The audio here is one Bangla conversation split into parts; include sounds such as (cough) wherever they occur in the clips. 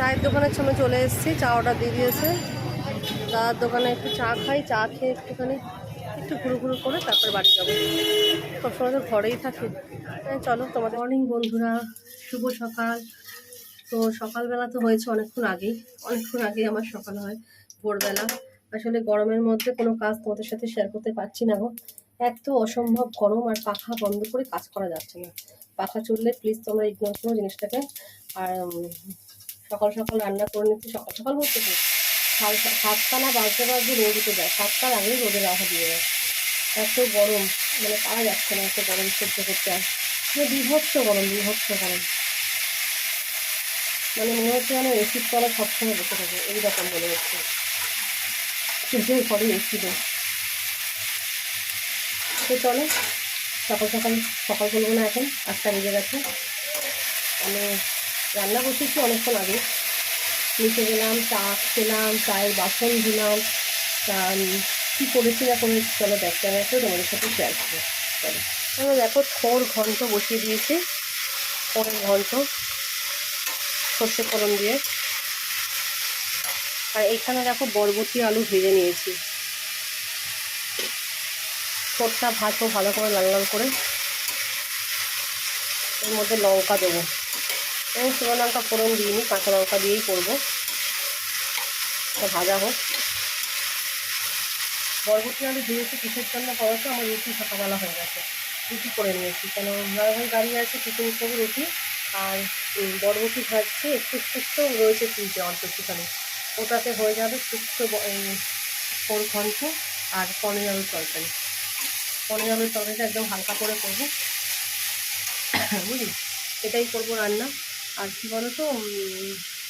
চায়ের দোকানের সামনে চলে এসেছি চা অর্ডার দিয়ে দিয়েছে। দাদার দোকানে একটু চা খাই চা খেয়ে একটুখানি একটু ঘুরু ঘুরু করে তারপরে বাড়ি যাব। সবসময় তো ঘরেই থাকি। হ্যাঁ, চলো তোমাদের মর্নিং বন্ধুরা শুভ সকাল। তো সকালবেলা তো হয়েছে অনেকক্ষণ আগেই। অনেকক্ষণ আগেই আমার সকাল হয় ভোরবেলা। আসলে গরমের মধ্যে কোনো কাজ তোমাদের সাথে শেয়ার করতে পারছি না গো। এত অসম্ভব গরম আর পাখা বন্ধ করে কাজ করা যাচ্ছে না। পাখা চললে প্লিজ তোমরা ইগনোর করো জিনিসটাকে। আর সকাল সকাল রান্না করে নিচ্ছি, সকাল সকাল বলতে সাতটা না বাজতে বাজতে রোদ উঠে যায়। সাতটার আগেই রোদের রাখা দিয়ে যায়। এত গরম মানে পারা যাচ্ছে না এত গরম সহ্য করতে আর। মানে বিভৎস গরম বিভৎস গরম। মানে মনে হচ্ছে যেন এসির তলা সবসময় বসে থাকে এইরকম মনে হচ্ছে। চোখের পরে এসি দেয় তো চলো, সকাল সকাল সকাল বলব না এখন, আটটা বেজে গেছে। আমি রান্না বসেছি অনেকক্ষণ আগে। নিচে গেলাম, চা খেলাম, চায়ের বাসন ধুলাম। তা কী করেছি না করেছি চলো ব্যাক ক্যামেরাতে তোমাদের সাথে শেয়ার করব। আমি দেখো থোর ঘন্ট বসিয়ে দিয়েছি, থোরের ঘন্ট, সর্ষে ফোড়ন দিয়ে। আর এখানে দেখো বরবটি আলু ভেজে নিয়েছি। ঠোঁটটা ভাজবো ভালো করে লাল লাল করে। এর মধ্যে লঙ্কা দেবো। এবং শুকনো লঙ্কা ফোড়ন দিইনি, কাঁচা লঙ্কা দিয়েই করব। ভাজা হোক। বরবটি আলু দিয়েছি কিসের জন্য পড়াশো আমার রুটি সকালবেলা হয়ে গেছে। রুটি করে নিয়েছি। কেন? ভাই গাড়ি আছে টিফিন করব রুটি। আর বরবটি ভাজছি একটু শুক্ত রয়েছে ফ্রিজে অল্প একটুখানি ওটাতে হয়ে যাবে শুক্ত ফোর ঘন্ট আর পনির আলুর তরকারি। পনির আলুর তরকারিটা একদম হালকা করে করব। (coughs) বুঝলি? এটাই করব রান্না। আর কী বলো তো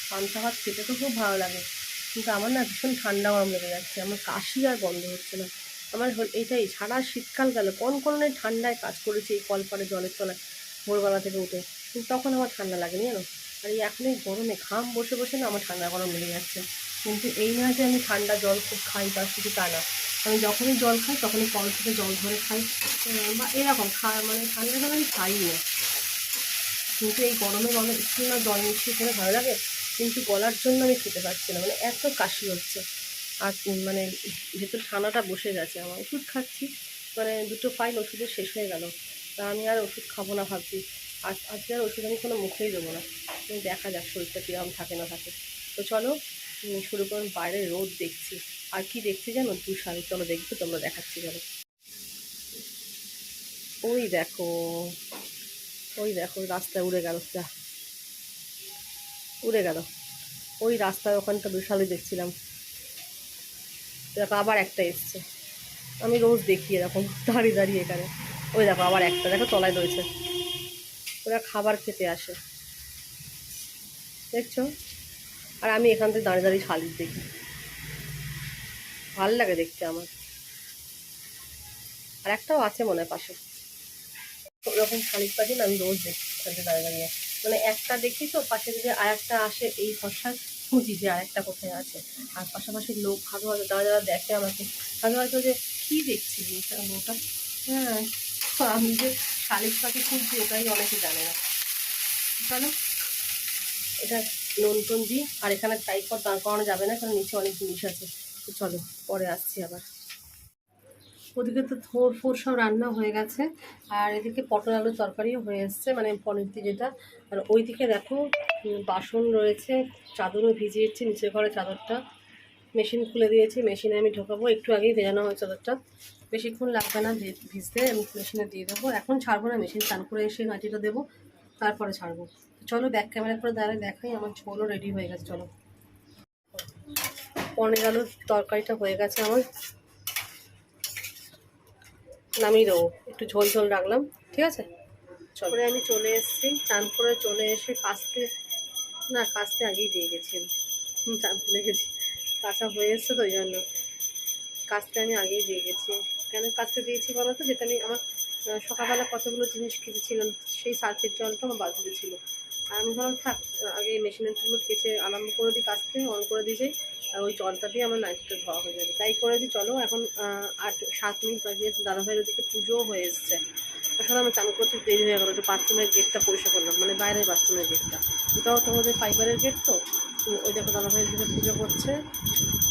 পান্তা ভাত খেতে তো খুব ভালো লাগে। কিন্তু আমার না ভীষণ ঠান্ডা গরম লেগে যাচ্ছে, আমার কাশি আর বন্ধ হচ্ছে না। আমার এটাই সারা শীতকাল গেল, কোন কোন ঠান্ডায় কাজ করেছি এই কলপারে জলের তলায়, ভোরবেলা থেকে উঠে। কিন্তু তখন আমার ঠান্ডা লাগেনি, জানো? আর এই এখন এই গরমে ঘাম বসে বসে না আমার ঠান্ডা গরম লেগে যাচ্ছে। কিন্তু এই না যে আমি ঠান্ডা জল খুব খাই তার শুধু তা না। আমি যখনই জল খাই, তখনই কল থেকে জল ধরে খাই। বা এরকম খা মানে ঠান্ডা জল আমি খাই না। কিন্তু এই গরমে গরমে একটু না জল মিশিয়ে খেলে ভালো লাগে? কিন্তু গলার জন্য আমি খেতে পারছি না। মানে এত কাশি হচ্ছে। আর মানে ভেতর ঠান্ডাটা বসে গেছে আমার। ওষুধ খাচ্ছি। মানে দুটো ফাইল ওষুধের শেষ হয়ে গেল। তা আমি আর ওষুধ খাব না ভাবছি। আজ আজকে আর ওষুধ আমি কোনো মুখেই দেবো না। দেখা যাক শরীরটা কীরকম থাকে না থাকে। তো চলো শুরু করুন বাইরে রোদ দেখছি। আর কি দেখছি জানো? শাড়ি। চলো দেখব, তোমরা দেখাচ্ছি চলো ওই দেখো। ওই দেখো রাস্তায় উড়ে গেল, যা। উড়ে গেল। ওই রাস্তায় ওখানটা দুশালি দেখছিলাম। দেখো, আবার একটা এসছে। আমি রোজ দেখি এরকম, দাঁড়িয়ে দাঁড়িয়ে এখানে। ওই দেখো, আবার একটা, দেখো, তলায় রয়েছে। ওরা খাবার খেতে আসে। দেখছ? আর আমি এখান থেকে দাঁড়িয়ে দাঁড়িয়ে শালিক দেখি। ভালো লাগে দেখতে আমার। আর একটাও আছে মনে হয় পাশে। ওরকম শালিক পাখি আমি রোজ দেখি থেকে দাঁড়িয়ে দাঁড়িয়ে। মানে একটা দেখি তো, পাশে যদি আর একটা আসে, এই ভরসায় খুঁজি যে আর একটা কোথায় আছে। আর পাশাপাশি লোক ভালো ভালো যারা যারা দেখে আমাকে ভালো হয়তো যে, কী দেখছি এটা ওটা হ্যাঁ আমি যে শালিক পাখি খুঁজছি, ওটাই অনেকে জানে না। চলো। এটা দিই আর এখানে টাইপড দাঁড় করানো যাবে না, কারণ নিচে অনেক জিনিস আছে। চলো, পরে আসছি আবার। ওদিকে তো থোর ফোর সব রান্না হয়ে গেছে। আর এদিকে পটল আলুর তরকারিও হয়ে এসছে মানে পনির দিয়ে যেটা। আর ওইদিকে দেখো বাসন রয়েছে, চাদরও ভিজিয়েছি নিচের ঘরে চাদরটা। মেশিন খুলে দিয়েছি, মেশিনে আমি ঢোকাবো, একটু আগেই ভেজানো হয় চাদরটা। বেশিক্ষণ লাগবে না ভিজতে, আমি মেশিনে দিয়ে দেবো। এখন ছাড়বো না, মেশিন চান করে এসে নাটিটা দেবো, তারপরে ছাড়বো। চলো ব্যাক ক্যামেরা করে দাঁড়ায় দেখাই, আমার ঝোলও রেডি হয়ে গেছে, চলো। পনির আলুর তরকারিটা হয়ে গেছে আমার। নামিয়ে দেবো। একটু ঝোল ঝোল রাখলাম, ঠিক আছে? চলে। আমি চলে এসেছি চান করে চলে এসে কাস্তে না কাস্তে আগেই দিয়ে গেছি চান ভুলে গেছি। কাঁচা হয়ে এসছে তো ওই জন্য। কাস্তে আমি আগেই দিয়ে গেছি। কেন কাস্তে দিয়েছি বলো তো? যেটা আমি আমার সকালবেলা কতগুলো জিনিস কেটেছিলাম, সেই সার্ফের জলটা আমার বালতিতে ছিল আর আমি ভাবলাম, থাক, আগে মেশিনের জন্য কেচে আরম্ভ করে দিই কাস্তে অন করে দিয়ে যাই। আর ওই জলটা দিয়ে আমার নাইটটা ধোয়া হয়ে যাবে। তাই করেছি, চলো এখন আট, সাত মিনিট বাজিয়েছে দাদাভাইয়ের ওদিকে পুজোও হয়ে এসছে। আসলে আমার চালু করতে দেরি হয়ে গেলো, একটু বাথরুমের গেটটা পরিষ্কার করলাম মানে বাইরের বাথরুমের গেটটা ওটাও তোমাদের ফাইবারের গেট তো ওই দেখো দাদাভাইয়ের দিকে পুজো করছে,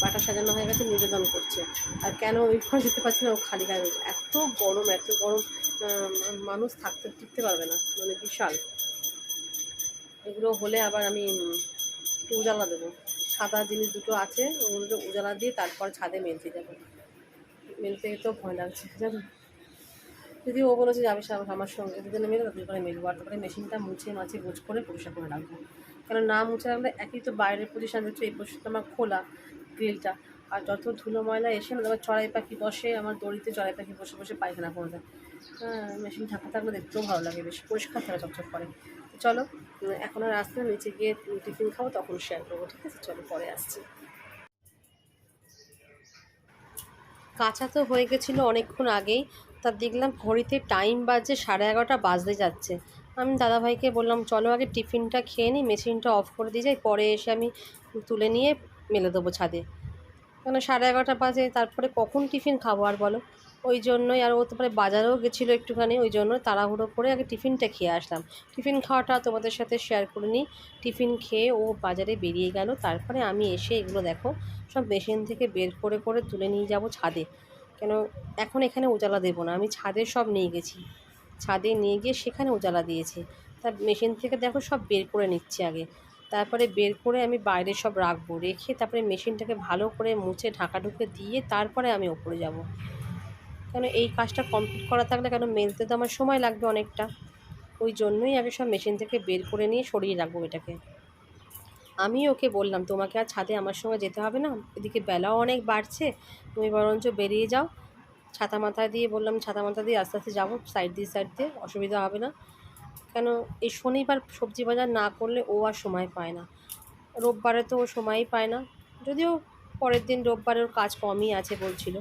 বাটা সাজানো হয়ে গেছে, নিবেদন করছে। আর কেন ওই ঘরে যেতে পারছি না, ও খালি গায়ে রয়েছে। এত গরম এত গরম মানুষ থাকতে, টিকতে পারবে না মানে বিশাল। এগুলো হলে আবার আমি একটু উজালা দেবো। সাদা জিনিস দুটো আছে, ওগুলো উজালা দিয়ে তারপর ছাদে মেলতে যাব। মেলতে তো ভয় লাগছে, জানো? যদি ও বলেছে যাবে আমার সঙ্গে যদি না মেলে তাদের করে মেলবো। আর তারপরে মেশিনটা মুছে মাছে গোছ করে পরিষ্কার করে রাখব। কারণ না মুছে রাখলে একই তো বাইরের পজিশন দেখছ এই পজিশনটা আমার খোলা গ্রিলটা আর যত ধুলো ময়লা এসে না, তারপর চড়াই পাখি বসে, আমার দড়িতে চড়াই পাখি বসে বসে পায়খানা করে দেয় হ্যাঁ মেশিন ঢাকা থাকলে দেখতেও ভালো লাগে বেশ, পরিষ্কার থাকে চকচক করে। চলো, এখন আর আসতে নিচে গিয়ে টিফিন খাব, তখন শেয়ার করব, ঠিক আছে? চলো, পরে আসছি। কাঁচা তো হয়ে গেছিল অনেকক্ষণ আগেই, তা দেখলাম ঘড়িতে টাইম বাজছে সাড়ে এগারোটা, বাজতে যাচ্ছে। আমি দাদাভাইকে বললাম, চলো আগে টিফিনটা খেয়ে নিই মেশিনটা অফ করে দিয়ে যাই, পরে এসে আমি তুলে নিয়ে মেলে দেবো ছাদে। কেন সাড়ে এগারোটা বাজে? তারপরে কখন টিফিন খাব আর বলো? ওই জন্যই আর ও তারপরে বাজারেও গেছিল একটুখানি, ওই জন্য তাড়াহুড়ো করে আগে টিফিনটা খেয়ে আসলাম। টিফিন খাওয়াটা তোমাদের সাথে শেয়ার করে নিই। টিফিন খেয়ে ও বাজারে বেরিয়ে গেল। তারপরে আমি এসে এগুলো দেখো, সব মেশিন থেকে বের করে করে তুলে নিয়ে যাব ছাদে। কেন এখন এখানে উজালা দেবো না, আমি ছাদে সব নিয়ে গেছি। ছাদে নিয়ে গিয়ে সেখানে উজালা দিয়েছি। তা মেশিন থেকে দেখো সব বের করে নিচ্ছে আগে। তারপরে বের করে আমি বাইরে সব রাখব। রেখে তারপরে মেশিনটাকে ভালো করে মুছে ঢাকা ঢুকে দিয়ে তারপরে আমি ওপরে যাব। কেন এই কাজটা কমপ্লিট করা থাকলে কেন? মেলতে তো আমার সময় লাগবে অনেকটা। ওই জন্যই আগে সব মেশিন থেকে বের করে নিয়ে সরিয়ে রাখব এটাকে। আমি ওকে বললাম, তোমাকে আর ছাদে আমার সঙ্গে যেতে হবে না। এদিকে বেলাও অনেক বাড়ছে। তুমি বরঞ্চ বেরিয়ে যাও। ছাতা মাথা দিয়ে বললাম, ছাতা মাথা দিয়ে আস্তে আস্তে যাব। সাইড দিয়ে সাইড দিয়ে। অসুবিধা হবে না। কেন এই শনিবার সবজি বাজার না করলে ও আর সময় পায় না। রোববারে তো ও সময়ই পায় না। যদিও পরের দিন রোববারে ওর কাজ কমই আছে বলছিল।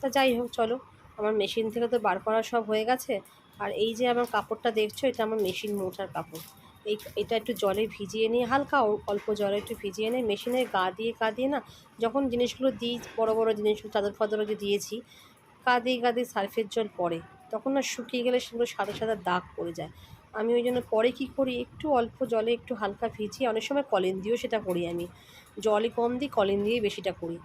তা যাই হোক, চলো। আমার মেশিন থেকে তো বার করা সব হয়ে গেছে। আর এই যে আমার কাপড়টা দেখছ, এটা আমার মেশিন মোটার কাপড়। এই, এটা একটু জলে ভিজিয়ে নিয়ে, হালকা অল্প জলে একটু ভিজিয়ে নিয়ে মেশিনে গা দিয়ে গা দিয়ে না, যখন জিনিসগুলো দিই, বড় বড় জিনিসগুলো চাদর ফাদরও যে দিয়েছি, গা দিয়ে দিয়ে সার্ফের জল পড়ে। তখন না শুকিয়ে গেলে সেগুলো সাদা সাদা দাগ পড়ে যায়। আমি ওই জন্য পরে কী করি? একটু অল্প জলে একটু হালকা ভিজিয়ে, অনেক সময় কলিন দিয়েও সেটা করি আমি। জলই কম দিই, কলিন দিয়েই বেশিটা করি।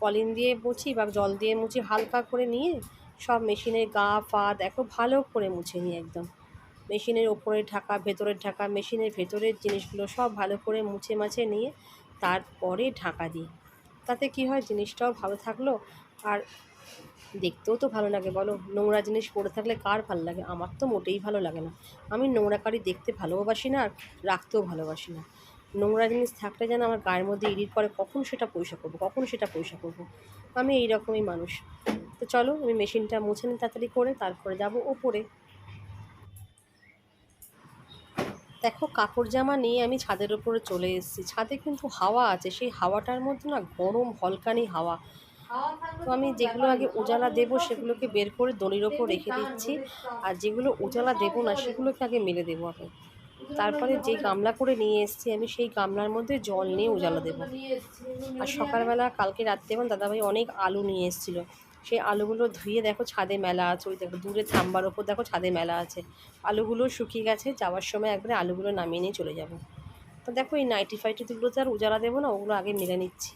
কলিন দিয়ে মুছি বা জল দিয়ে মুছি হালকা করে নিয়ে সব মেশিনের গা ফা দেখো ভালো করে মুছে নিই একদম। মেশিনের ওপরে ঢাকা, ভেতরের ঢাকা, মেশিনের ভেতরের জিনিসগুলো সব ভালো করে মুছে মাছে নিয়ে তারপরে ঢাকা দিই। তাতে কি হয়? জিনিসটাও ভালো থাকল। আর দেখতেও তো ভালো লাগে, বলো। নোংরা জিনিস পড়ে থাকলে কার ভালো লাগে? আমার তো মোটেই ভালো লাগে না। আমি নোংরা কারি দেখতে ভালোবাসি না আর রাখতেও ভালোবাসি না। নোংরা জিনিস থাকলে যেন আমার গায়ের মধ্যে ইডিট করে কখন সেটা পয়সা করব, কখন সেটা পয়সা করব? আমি এই রকমই মানুষ। তো চলো, আমি মেশিনটা মুছে নিই তাড়াতাড়ি করে, তারপরে যাব ওপরে। দেখো, কাপড় জামা নিয়ে আমি ছাদের ওপরে চলে এসেছি। ছাদে কিন্তু হাওয়া আছে, সেই হাওয়াটার মধ্যে না গরম হলকানি হাওয়া। তো আমি যেগুলো আগে উজালা দেবো সেগুলোকে বের করে দড়ির ওপর রেখে দিচ্ছি। আর যেগুলো উজালা দেবো না, সেগুলোকে আগে মেলে দেবো আগে তারপরে যে গামলা করে নিয়ে এসেছি আমি, সেই গামলার মধ্যে জল নিয়ে উজালা দেবো। আর সকালবেলা, কালকে রাত্রে আমার দাদাভাই অনেক আলু নিয়ে এসেছিল। সেই আলুগুলো ধুয়ে দেখো ছাদে মেলা আছে, ওই দেখো দূরে থাম্বার ওপর দেখো ছাদে মেলা আছে। আলুগুলো শুকিয়ে গেছে, যাওয়ার সময় একবারে আলুগুলো নামিয়ে নিয়ে চলে যাব। তো দেখো এই নাইটি ফাইটিগুলোতে আর উজালা দেবো না ওগুলো আগে মেলে নিচ্ছি।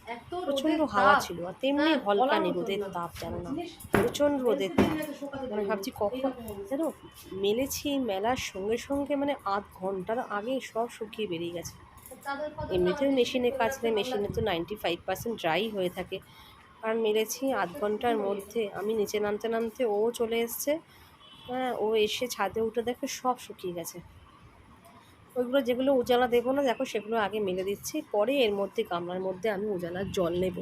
প্রচণ্ড হাওয়া ছিল আর তেমনি হলকানি রোদের তাপ জানো না। প্রচণ্ড রোদের তাপ। মানে ভাবছি কখন জানো মেলেছি মেলার সঙ্গে সঙ্গে মানে আধ ঘণ্টার আগে সব শুকিয়ে বেরিয়ে গেছে। এমনিতেও মেশিনে কাচলে মেশিনে তো নাইনটি ফাইভ পার্সেন্ট ড্রাই হয়ে থাকে। আর মেরেছি আধ ঘণ্টার মধ্যে আমি নিচে নামতে নামতে ও চলে এসছে। হ্যাঁ ও এসে ছাদে উঠে দেখে সব শুকিয়ে গেছে। ওইগুলো যেগুলো উজালা দেবো না, দেখো সেগুলো আগে মেলে দিচ্ছি। পরে এর মধ্যে গামলার মধ্যে আমি উজালার জল নেব।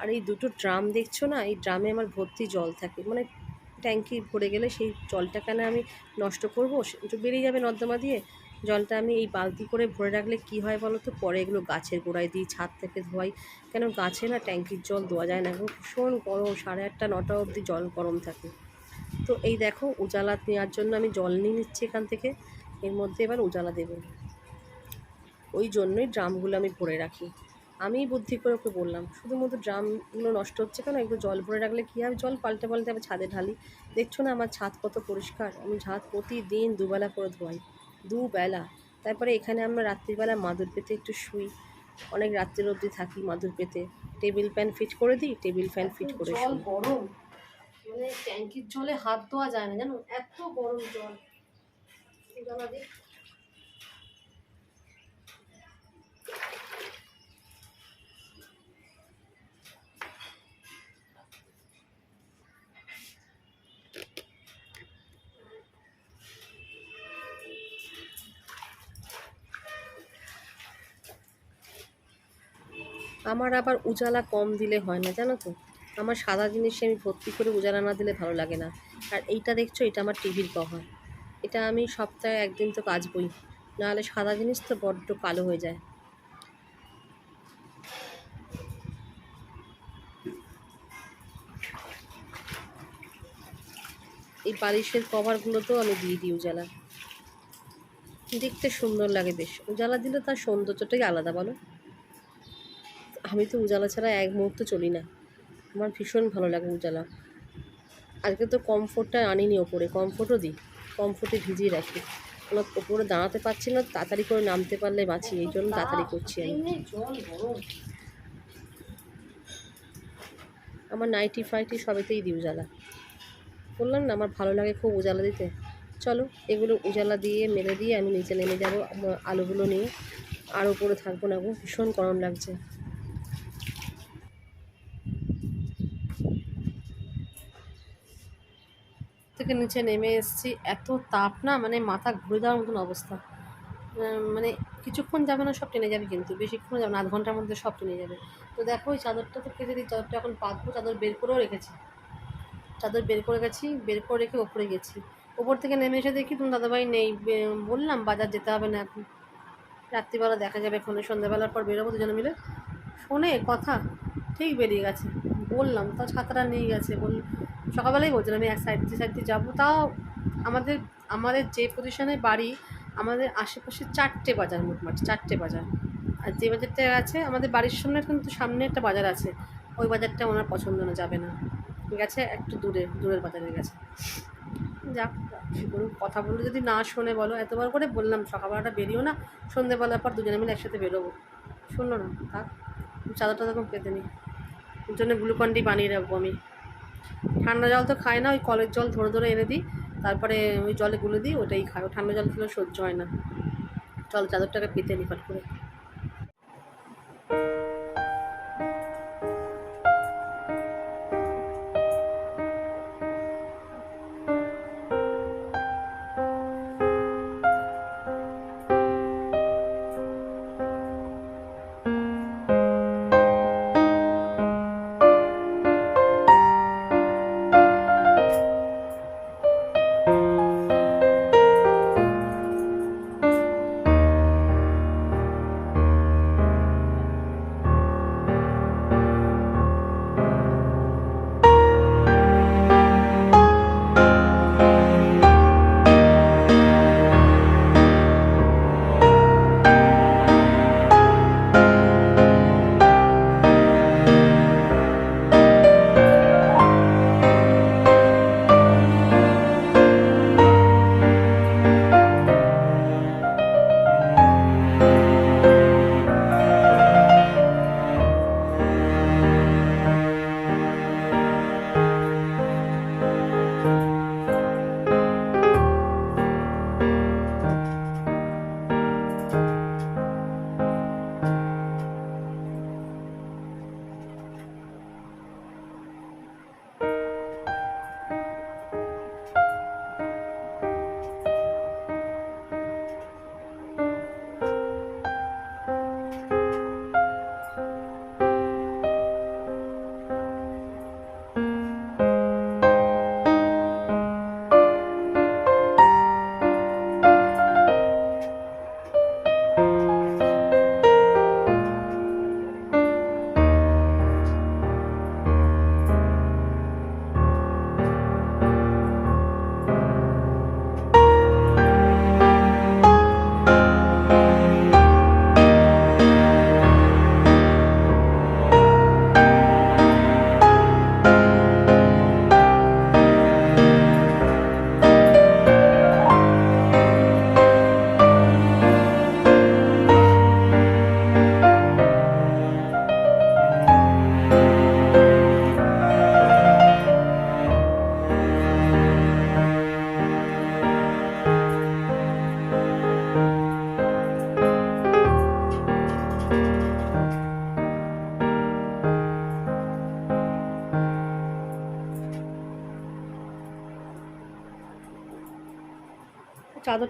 আর এই দুটো ড্রাম দেখছ না? এই ড্রামে আমার ভর্তি জল থাকে। মানে ট্যাঙ্কি ভরে গেলে সেই জলটা কেন আমি নষ্ট করব? তো বেরিয়ে যাবে নর্দমা দিয়ে। জলটা আমি এই বালতি করে ভরে রাখলে কি হয় বলো তো? পরে এগুলো গাছের গোড়ায় দিই, ছাদ থেকে ধোয়াই। কেন গাছে না ট্যাঙ্কির জল দেওয়া যায় না। এখন ভীষণ গরম, সাড়ে আটটা, নটা অবধি জল গরম থাকে। তো এই দেখো, উজালা নেওয়ার জন্য আমি জল নিয়ে নিচ্ছি এখান থেকে। এর মধ্যে এবার উজালা দেব। ওই জন্যই ড্রামগুলো আমি ভরে রাখি। আমি বুদ্ধি করে ওকে বললাম শুধুমাত্র ড্রামগুলো নষ্ট হচ্ছে কেন? এগুলো জল ভরে রাখলে কী হবে জল পাল্টে পাল্টে আবার ছাদে ঢালি। দেখছ না আমার ছাদ কত পরিষ্কার? আমি ছাদ প্রতিদিন দুবেলা করে ধোয়াই দুবেলা। তারপরে এখানে আমরা রাত্রিবেলা মাদুর পেতে একটু শুই। অনেক রাত্রের অবধি থাকি মাদুর পেতে। টেবিল ফ্যান ফিট করে দিই টেবিল ফ্যান ফিট করে জল গরম। মানে ট্যাঙ্কির জলে হাত ধোয়া যায় না জানো? এত গরম জল। আমার আবার উজালা কম দিলে হয় না, জানো তো? আমার সাদা জিনিসে আমি ভর্তি করে উজালা না দিলে ভালো লাগে না। আর এইটা দেখছ, এটা আমার টিভির কভার। এটা আমি সপ্তাহে একদিন তো কাচবই। নাহলে সাদা জিনিস তো বড্ড কালো হয়ে যায়। এই বালিশের কভারগুলোতেও আমি দিয়ে দিই উজালা। দেখতে সুন্দর লাগে বেশ। উজালা দিলে তার সৌন্দর্যটাই আলাদা, বলো? আমি তো উজালা ছাড়া এক মুহূর্ত চলি না। আমার ভীষণ ভালো লাগে উজালা। আজকে তো কমফোর্টটা আনিনি ওপরে। কমফোর্টও দিই। কমফোর্টে ভিজিয়ে রাখি। কোনো ওপরে দাঁড়াতে পারছি না, তাড়াতাড়ি করে নামতে পারলে বাঁচি, এই জন্য তাড়াতাড়ি করছি আমি। আমার নাইটি ফাইটি সবেতেই দিই উজালা। বললাম না, আমার ভালো লাগে খুব উজালা দিতে। চলো, এগুলো উজালা দিয়ে মেলে দিয়ে আমি নিচে নেমে যাব, আলুগুলো নিয়ে। আর উপরে থাকব না গো, ভীষণ গরম লাগছে। থেকে নিচে নেমে এসেছি। এত তাপ না মানে মাথা ঘুরে যাওয়ার মতন অবস্থা। মানে কিছুক্ষণ যাবে না, সব টেনে যাবে কিন্তু। বেশিক্ষণ যাবে না, আধ ঘণ্টার মধ্যে সব টেনে যাবে। তো দেখো ওই চাদরটা তো কেটে দিই, চাদরটা এখন পাতবো চাদর বের করেও রেখেছি। চাদর বের করে গেছি, বের করে রেখে ওপরে গেছি। ওপর থেকে নেমে এসে দেখি তুমি দাদাভাই নেই। বললাম, বাজার যেতে হবে না এখন। রাত্রিবেলা দেখা যাবে ফোনে, সন্ধ্যাবেলার পর বেরোবো দুজনে মিলে। ফোনে কথা, ঠিক বেরিয়ে গেছে। বললাম তাও ছাতাটা নিয়ে গেছে। বল সকালবেলাই বলছিলাম আমি এক সাইড দিয়ে সাইড দিয়ে যাব। তাও আমাদের আমাদের যে পজিশনে বাড়ি, আমাদের আশেপাশে চারটে বাজার মোটমাট, চারটে বাজার। আর যে বাজারটা আছে, আমাদের বাড়ির সামনে কিন্তু সামনে একটা বাজার আছে। ওই বাজারটা ওনার পছন্দ না, যাবে না। গেছে একটু দূরে, দূরের বাজারে গেছে। যাক, কী করুন কথা বললে যদি না শোনে বলো। এতবার করে বললাম, সকালবেলাটা বেরিও না সন্ধ্যেবেলার পর দুজনে মিলে একসাথে বেরোবো। শুনলো না, থাক চাদরটা তখন পেতে নিই। ওর জন্য গ্লুকন্ডি বানিয়ে রাখব আমি। ঠান্ডা জল তো খায় না, ওই কলের জল ধরে ধরে এনে দিই, তারপরে ওই জলে গুলে দিই, ওটাই খায় ঠান্ডা জল খেলে সহ্য হয় না। চল চাদরটাকে পেতে নি ফট করে।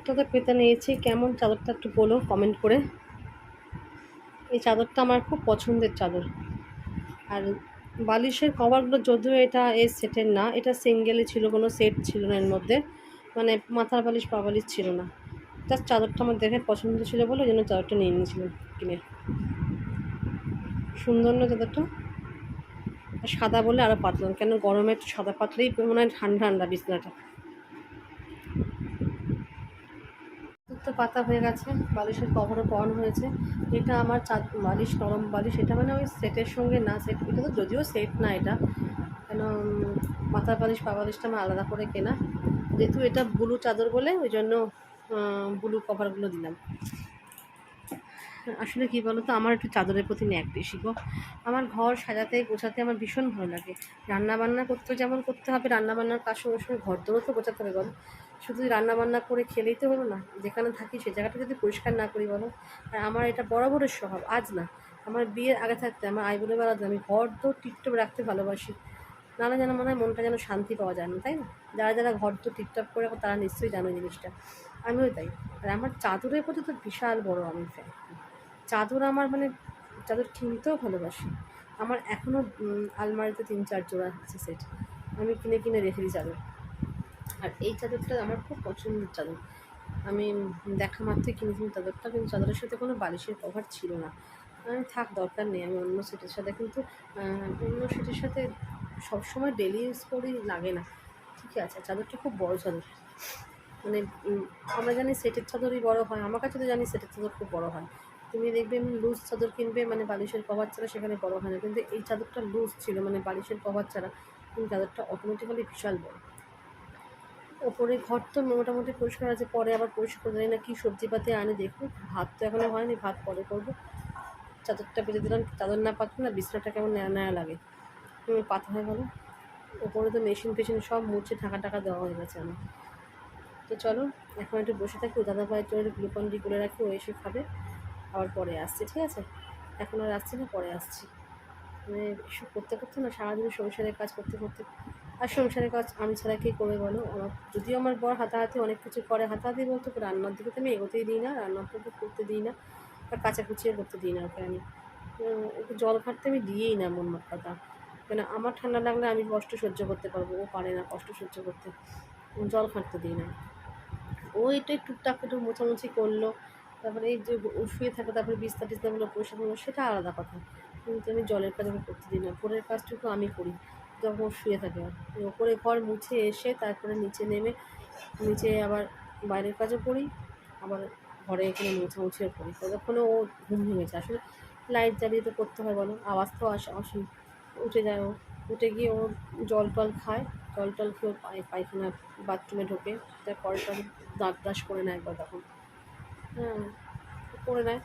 চাদরটা পেতে নিয়েছি। কেমন চাদরটা একটু বলো কমেন্ট করে। এই চাদরটা আমার খুব পছন্দের চাদর। আর বালিশের কভারগুলো যদিও এটা এই সেটের না, এটা সিঙ্গেলই ছিল, কোনো সেট ছিল না এর মধ্যে। মানে মাথার বালিশ, পা বালিশ ছিল না। জাস্ট চাদরটা আমার দেখে পছন্দ ছিল বলে ওই জন্য চাদরটা নিয়ে নিয়েছিলাম কিনে। সুন্দর না চাদরটা? সাদা বলে আরও পাতলাম কেন গরমে একটু সাদা পাতলেই মনে হয় ঠান্ডা ঠান্ডা বিছনাটা। তো পাতা হয়ে গেছে, বালিশের কভারও পন হয়েছে। এটা আমার চাঁদ বালিশ, নরম বালিশ। এটা মানে ওই সেটের সঙ্গে না সেট, এটা তো যদিও সেট না এটা। কেন মাথার বালিশ, পা বালিশটা আমার আলাদা করে কেনা। যেহেতু এটা ব্লু চাদর বলে, ওই জন্য ব্লু কভারগুলো দিলাম। আসলে কী বলো তো আমার একটু চাদরের প্রতি ন্যাক বেশি গো। আমার ঘর সাজাতে, গোছাতে আমার ভীষণ ভালো লাগে। রান্না বান্না করতে যেমন করতে হবে রান্না বান্নার কাজ সঙ্গে সঙ্গে ঘর দরও তো গোছাতে হবে বলো। শুধু রান্না বান্না করে খেলেই তো হলো না, যেখানে থাকি সে জায়গাটা যদি পরিষ্কার না করি বলো। আর আমার এটা বরাবরের স্বভাব, আজ না। আমার বিয়ের আগে থাকতে আমার আই বলে বেড়াতে আমি ঘর তো টিপটপ রাখতে ভালোবাসি। নানা যেন মনে হয় মনটা যেন শান্তি পাওয়া যায় না, তাই না? যারা যারা ঘর তো টিপটপ করে, তারা নিশ্চয়ই জানো জিনিসটা। আমিও তাই। আর আমার চাদরের প্রতি তো বিশাল বড় আমি ফ্যান চাদর আমার মানে চাদর কিনতেও ভালোবাসি। আমার এখনও আলমারিতে তিন, চার জোড়া আছে সেট আমি কিনে কিনে রেখে দিই চাদর। আর এই চাদরটা আমার খুব পছন্দের চাদর। আমি দেখা মাত্রই কিনেছিলাম চাদরটা, কিন্তু চাদরের সাথে কোনো বালিশের কভার ছিল না। আমি থাক, দরকার নেই, আমি অন্য সেটের সাথে কিন্তু অন্য সেটের সাথে সবসময় ডেলি ইউজ করি, লাগে না। ঠিক আছে, চাদরটা খুব বড় চাদর। মানে আমরা জানি সেটের চাদরই বড় হয়। আমার কাছে তো জানি সেটের চাদর খুব বড় হয়। তুমি দেখবে লুজ চাদর কিনবে মানে বালিশের কভার ছাড়া সেখানে বড় হয় না। কিন্তু এই চাদরটা লুজ ছিল মানে বালিশের কভার ছাড়া। কিন্তু চাদরটা অটোমেটিক্যালি বিশাল বড়। ওপরে ঘর তো মোটামুটি পরিষ্কার আছে, পরে আবার পরিষ্কার করে জানি না কী সবজিপাতি আনে দেখব ভাত তো এখনও হয়নি, ভাত পরে করব। চাদরটা পেতে দিলাম, চাদর না পাতলে না বিছনাটা কেমন নেয়া নেয়া লাগে। পাতা হয়ে গেলো। ওপরে তো মেশিন ফেশিন সব মুছে ঢাকা টাকা দেওয়া হয়ে গেছে আমার। তো চলো, এখন একটু বসে থাকি দাদা ভাইয়ের জন্য গ্লুকন ডি করে রাখি, ও এসে খাবে, আবার পরে আসছে, ঠিক আছে? এখন আর আসছি না, পরে আসছি। মানে এসব করতে করতে না, সারাদিন সংসারের কাজ করতে করতে, আর সংসারের কাজ আমি ছাড়া কে করবে বলো? আমার, যদিও আমার বর হাতাহাতি অনেক কিছু করে, হাতাহাতি বলতে রান্নার দিকে তো আমি এগোতেই দিই না রান্নাটা তো করতে দিই না, আর কাচাকুচিও করতে দিই না ওকে আমি। ওকে জল খাটতে আমি দিয়েই না মন মাত কথা। কেন আমার ঠান্ডা লাগলে আমি কষ্ট সহ্য করতে পারব, ও পারে না কষ্ট সহ্য করতে। জল খাটতে দিই না। ও এটাই টুকটাক একটু মোছামুছি করল, তারপরে এই যে শুয়ে থাকে, তারপরে বিস্তা টিস্তাগুলো পরিষ্কার করল, সেটা আলাদা কথা। কিন্তু আমি জলের কাজ আমি করতে দিই না, ভোরের কাজটুকু আমি করি, যখন ও শুয়ে থাকে। ওপরে ঘর মুছে এসে তারপরে নিচে নেমে, নিচে আবার বাইরের কাজও করি, আবার ঘরে এখানে মোছামুছিও করি। ততক্ষণে ও ঘুম ভেঙেছে। আসলে লাইট জ্বালিয়ে তো করতে হয় বলো, আওয়াজ তো আস আসি উঠে যায় ও, উঠে গিয়ে ও জল টল খায় জল টল খেয়ে পায় পায়খানা বাথরুমে ঢোকে তার টরে দাঁত ব্রাশ করে নেয় একবার তখন। হ্যাঁ করে নেয়।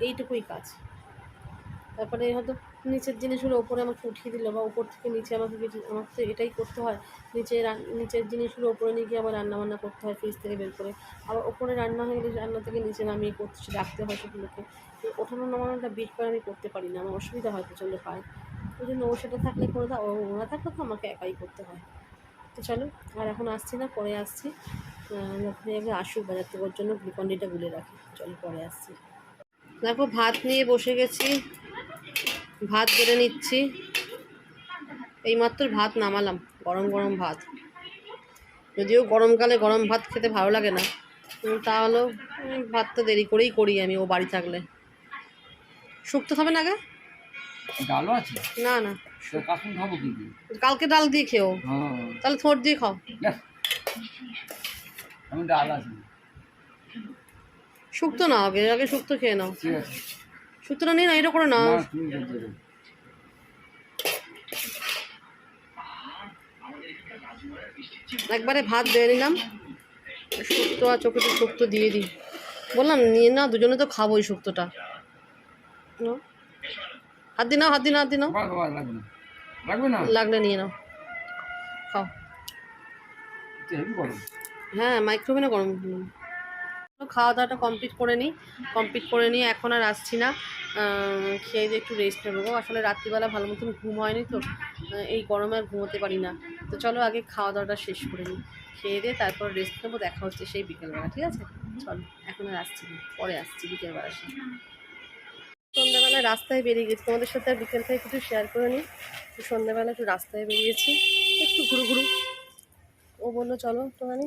এইটুকুই কাজ। তারপরে হয়তো নিচের জিনিসগুলো ওপরে আমাকে উঠিয়ে দিল বা ওপর থেকে নিচে আমাকে কিছু, আমাকে তো এটাই করতে হয়। নিচে নিচের জিনিসগুলো ওপরে নিয়ে গিয়ে আবার রান্না বান্না করতে হয় ফ্রিজ থেকে বের করে। আবার ওপরে রান্না হয়ে গেলে রান্না থেকে নিচে নামিয়ে করতে রাখতে হয় সেগুলোকে। ওঠানো নামানোটা বিট করে আমি করতে পারি না, আমার অসুবিধা হয় প্রচণ্ড পায়। ওই জন্য ও সেটা থাকলে করে দাও ওরা থাকলে তো আমাকে একাই করতে হয়। তো চলো, আর এখন আসছি না, পরে আসছি। যখন আগে আসুক বাজার থেকে ওর জন্য, গ্লুকন্ডিটা গুলে রাখি। চলো, পরে আসছি। দেখো, ভাত নিয়ে বসে গেছি। ভাত বেড়ে নিচ্ছি। এইমাত্র ভাত নামালাম, গরম গরম ভাত। যদিও গরমকালে গরম ভাত খেতে ভালো লাগে না তাহলেও ভাত তো দেরি করেই করি আমি, ও বাড়ি থাকলে। শুক্তো খাবে না আগে ডালও আছে? না না। কাকুন খাব কি দিয়ে? কালকে ডাল দিয়ে খেও হ্যাঁ। তাহলে থোট দিয়ে খাও। আমি ডাল আছে। শুক্তো নাও আগে আগে শুক্তো খেয়ে নাও। আছে। নিয়ে না এটা করে না একবারে ভাত দিয়ে নিলাম। শুক্তো আর চোখে শুক্তো দিয়ে দিই। বললাম নিয়ে না দুজনে তো খাবোই শুক্তোটা। নাও। হাত দি নাও হাত দি নাও হাত দি নাও লাগবে না? লাগলে নিয়ে নাও। খাও। হ্যাঁ মাইক্রোওভেনে গরম খাওয়া দাওয়াটা কমপ্লিট করে নিই কমপ্লিট করে নিয়ে এখন আর আসছি না। খেয়ে দিয়ে একটু রেস্ট নেব আসলে রাত্রিবেলা ভালো মতন ঘুম হয়নি তো। এই গরমে আর ঘুমোতে পারি না। তো চলো আগে খাওয়া দাওয়াটা শেষ করে নিই খেয়ে দিয়ে তারপর রেস্ট নেব দেখা হচ্ছে সেই বিকেলবেলা ঠিক আছে? চলো এখন আর আসছি না। পরে আসছি বিকেলবেলা আসি সন্ধ্যাবেলা রাস্তায় বেরিয়ে গেছি। তোমাদের সাথে আর বিকেল থেকে কিছু শেয়ার করে নিই তো সন্ধ্যাবেলা একটু রাস্তায় বেরিয়েছি। একটু ঘুরু ঘুরু। ও বলল, চলো একটুখানি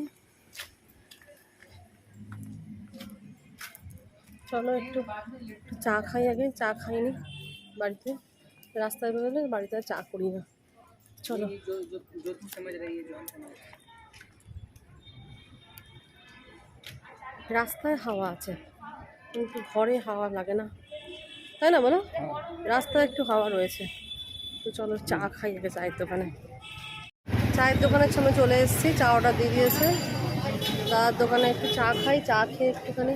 চলো একটু চা খাই আগে। চা খাইনি বাড়িতে। রাস্তায় বেরোলে বাড়িতে আর চা করি না। চলো। রাস্তায় হাওয়া আছে। কিন্তু ঘরে হাওয়া লাগে না। তাই না বলো? রাস্তায় একটু হাওয়া রয়েছে। তো চলো চা খাই আগে চায়ের দোকানে। চায়ের দোকানের সামনে চলে এসেছি চা অর্ডার দিয়ে দিয়েছে। দাদার দোকানে একটু চা খাই চা খেয়ে একটুখানি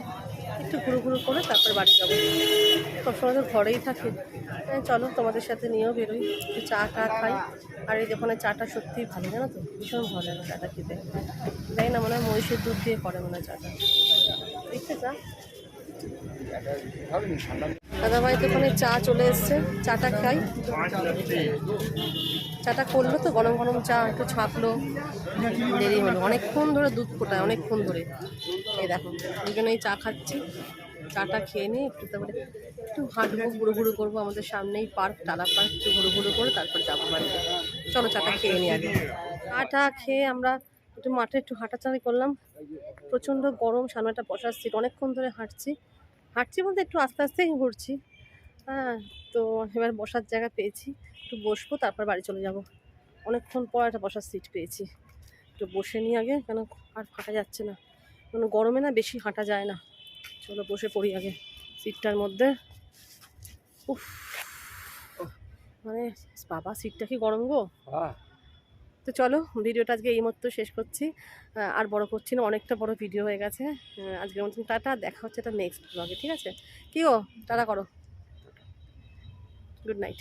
একটু ঘুরু ঘুরু করে তারপর বাড়ি যাব। সবসময় তো ঘরেই থাকি। হ্যাঁ, চলো তোমাদের সাথে নিয়েও বেরোই একটু চা টা খাই। আর এই দোকানে চাটা সত্যিই ভালো জানো তো? ভীষণ ভালো লাগে চাটা খেতে। তাই না মনে হয় মহিষের দুধ দিয়ে করে মনে হয় চাটা। দেখতে চা। দাদা দোকানে চা চলে এসছে, চাটা খাই। চাটা করল তো, গরম গরম চা একটু ছাকলো দেরি হলো, অনেকক্ষণ ধরে দুধ ফোটায়, অনেকক্ষণ ধরে। এই দেখো দুজনেই চা খাচ্ছি। চাটা খেয়ে নিয়ে একটু তারপরে একটু হাঁটবো ঘুরু ঘুরু করব আমাদের সামনেই পার্ক, টালা পার্ক, একটু ঘুরু ঘুরু করে তারপর যাব বাড়িতে চলো, চাটা খেয়ে নিই আগে। চাটা খেয়ে আমরা একটু মাঠে একটু হাঁটাচাড়ি করলাম। প্রচণ্ড গরম, সামনেটা বসার সিট অনেকক্ষণ ধরে হাঁটছি। হাঁটছি বলতে একটু আস্তে আস্তেই ঘুরছি। হ্যাঁ তো এবার বসার জায়গা পেয়েছি। একটু বসবো, তারপর বাড়ি চলে যাব। অনেকক্ষণ পর একটা বসার সিট পেয়েছি। একটু বসে নিই আগে, কেন আর হাঁটা যাচ্ছে না। মানে গরমে না বেশি হাঁটা যায় না। চলো বসে পড়ি আগে সিটটার মধ্যে। উফ মানে বাবা সিটটা কি গরম গো? তো চলো, ভিডিওটা আজকে এই মতো শেষ করছি। আর বড় করছি না, অনেকটা বড় ভিডিও হয়ে গেছে। আজকের মতন টাটা, দেখা হচ্ছে এটা নেক্সট ব্লগে ঠিক আছে? কি গো? টাটা করো। Good night